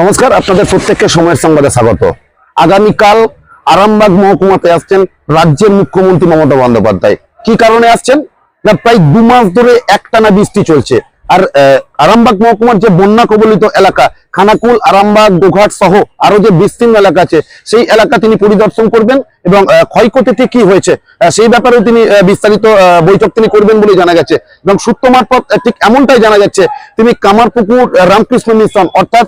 নমস্কার, আপনাদের প্রত্যেককে সময়ের সংবাদে স্বাগত। আগামীকাল আরামবাগ মহকুমাতে আসছেন রাজ্যের মুখ্যমন্ত্রী মমতা বন্দ্যোপাধ্যায়। কি কারণে আসছেন? না, প্রায় দু মাস ধরে একটানা বৃষ্টি চলছে। আর আরামবাগ মহকুমার যে বন্যা কবলিত এলাকা, খানাকুল, আরামবাগ গোঘাট সহ আরও যে বিস্তীর্ণ এলাকা আছে, সেই এলাকা তিনি পরিদর্শন করবেন এবং ক্ষয়ক্ষতিতে কি হয়েছে। সেই ব্যাপারেও তিনি বিস্তারিত বৈঠক তিনি করবেন বলে জানা গেছে। এবং সূত্র মারফত ঠিক এমনটাই জানা যাচ্ছে, তিনি কামারপুকুর রামকৃষ্ণ মিশন, অর্থাৎ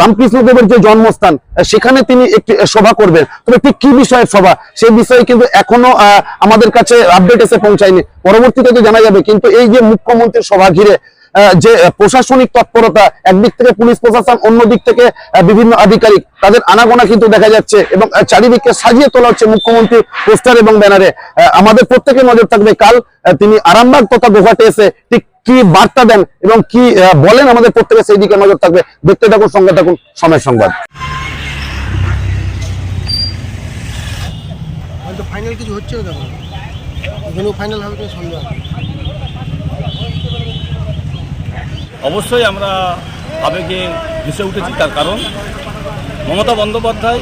রামকৃষ্ণদেবের যে জন্মস্থান সেখানে তিনি একটি সভা করবেন। তবে ঠিক কি বিষয়ের সভা সেই বিষয়ে কিন্তু এখনও আমাদের কাছে আপডেট এসে পৌঁছায়নি। পরবর্তীতে তো জানা যাবে, কিন্তু এই যে মুখ্যমন্ত্রীর সভা ঘিরে যে প্রশাসনিক তৎপরতা, একদিক থেকে পুলিশ প্রশাসন, অন্য দিক থেকে বিভিন্ন আধিকারিক, তাদের আনাগোনা কিন্তু দেখা যাচ্ছে এবং চারিদিকে সাজিয়ে তোলা হচ্ছে মুখ্যমন্ত্রী পোস্টার এবং ব্যানারে। আমাদের প্রত্যেকের নজর থাকবে কাল তিনি আরামবাগ তথা গোঘাটে এসে ঠিক কি বার্তা দেন এবং কি বলেন আমাদের প্রত্যেকের সেই দিকে নজর থাকবে। দেখতে থাকুন, সঙ্গে থাকুন সময় সংবাদ। ফাইনাল কিছু হচ্ছে না দেখো ফাইনাল হবে সন্দেহ আছে অবশ্যই আমরা আবেগে ভেসে উঠেছি তার কারণ মমতা বন্দ্যোপাধ্যায়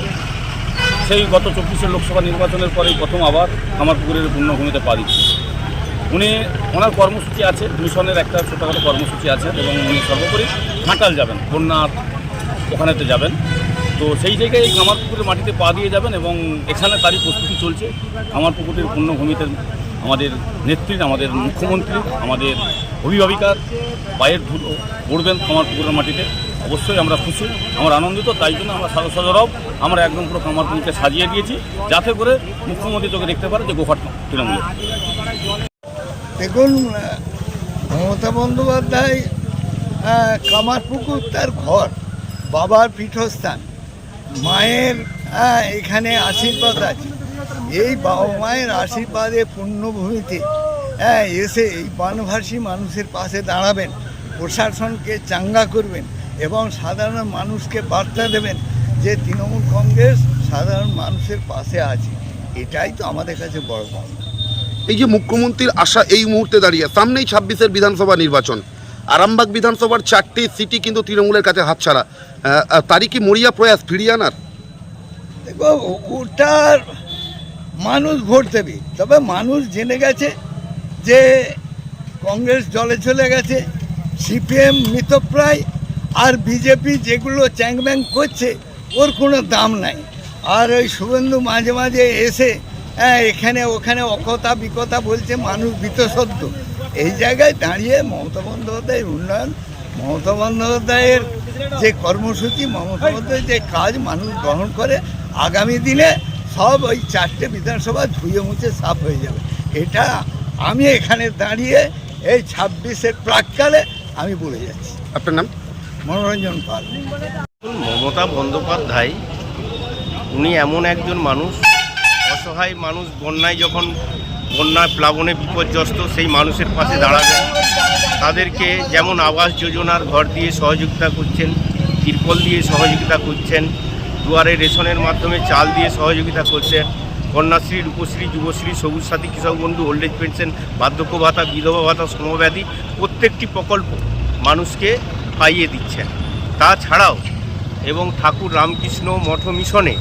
সেই গত চব্বিশে লোকসভা নির্বাচনের পরেই প্রথম আবার আমার পুকুরের পূর্ণভূমিতে পা দিচ্ছে। উনি ওনার কর্মসূচি আছে মিশনের একটা ছোটোখাটো কর্মসূচি আছে এবং উনি সর্বোপরি ঘাটাল যাবেন, বন্যার ওখানেতে যাবেন। তো সেই জায়গায় এই পুকুরের মাটিতে পা দিয়ে যাবেন এবং এখানে তারই প্রস্তুতি চলছে। কামার পুকুরের পূর্ণভূমিতে আমাদের নেত্রীর আমাদের মুখ্যমন্ত্রী আমাদের অভিভাবিকার পায়ের ধুলো পড়বেন কামার পুকুরের মাটিতে। অবশ্যই আমরা খুশি আমরা আনন্দিত তাই জন্য আমরা সাদা সজরব আমরা একদম পুরো কামার পুকুরকে সাজিয়ে দিয়েছি যাতে করে মুখ্যমন্ত্রী চোখে দেখতে পারে যে গোফাট তৃণমূল দেখুন মমতা বন্দ্যোপাধ্যায় আহ, কামারপুকুর তার ঘর বাবার পীঠস্থান। মায়ের এখানে আশীর্বাদ আছে। এই বাবা মায়ের আশীর্বাদে পুণ্যভূমিতে হ্যাঁ এসে এই বানভাসী মানুষের পাশে দাঁড়াবেন প্রশাসনকে চাঙ্গা করবেন এবং সাধারণ মানুষকে বার্তা দেবেন যে তৃণমূল কংগ্রেস সাধারণ মানুষের পাশে আছে। এটাই তো আমাদের কাছে বড় পাওয়া এই যে মুখ্যমন্ত্রীর আশা এই মুহূর্তে দাঁড়িয়ে সামনেই ছাব্বিশের বিধানসভা নির্বাচন। আরামবাগ বিধানসভার চারটি সিটি কিন্তু তৃণমূলের কাছে হাতছাড়া। তারই কি মরিয়া প্রয়াস ফিরিয়ে আনার? দেখো ওটার মানুষ ভোট দেবে। তবে মানুষ জেনে গেছে যে কংগ্রেস জলে চলে গেছে। সিপিএম, মৃতপ্রায় আর বিজেপি যেগুলো চ্যাংব্যাং করছে, ওর কোনো দাম নাই। আর ওই শুভেন্দু মাঝে মাঝে এসে হ্যাঁ এখানে, ওখানে অকথা বিকথা বলছে, মানুষ বিতসদ্য এই জায়গায় দাঁড়িয়ে মমতা বন্দ্যোপাধ্যায়ের উন্নয়ন, মমতা বন্দ্যোপাধ্যায়ের যে কর্মসূচি, মমতা বন্দ্যোপাধ্যায়ের যে কাজ মানুষ গ্রহণ করে, আগামী দিনে সব ওই চারটে বিধানসভা ধুয়ে মুছে সাফ হয়ে যাবে। এটা আমি এখানে দাঁড়িয়ে এই ছাব্বিশের প্রাককালে আমি বলে যাচ্ছি। আপনার নাম? মনোরঞ্জন পাল। মমতা বন্দ্যোপাধ্যায় উনি এমন একজন মানুষ অসহায় মানুষ বন্যায় যখন বন্যায় প্লাবনে বিপর্যস্ত সেই মানুষের পাশে দাঁড়াবেন তাদেরকে যেমন আবাস যোজনার ঘর দিয়ে সহযোগিতা করছেন তিরপল দিয়ে সহযোগিতা করছেন দুয়ারে রেশনের মাধ্যমে চাল দিয়ে সহযোগিতা করছেন কন্যাশ্রী রূপশ্রী যুবশ্রী সবুজ সাথী কৃষক বন্ধু ওল্ড এজ পেনশন বার্ধক্য ভাতা বিধবা ভাতা সমব্যাধি প্রত্যেকটি প্রকল্প মানুষকে পাইয়ে দিচ্ছেন তাছাড়াও এবং ঠাকুর রামকৃষ্ণ মঠ মিশনে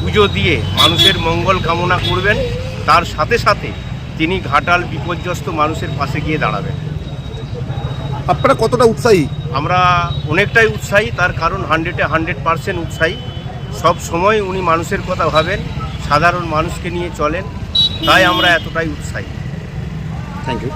পুজো দিয়ে মানুষের মঙ্গল কামনা করবেন তার সাথে সাথে তিনি ঘাটাল বিপর্যস্ত মানুষের পাশে গিয়ে দাঁড়াবেন। আপনারা কতটা উৎসাহী? আমরা অনেকটাই উৎসাহী তার কারণ হান্ড্রেডে হান্ড্রেড পারসেন্ট উৎসাহী। সব সময় উনি মানুষের কথা ভাবেন, সাধারণ মানুষকে নিয়ে চলেন, তাই আমরা এতটাই উৎসাহী। Thank you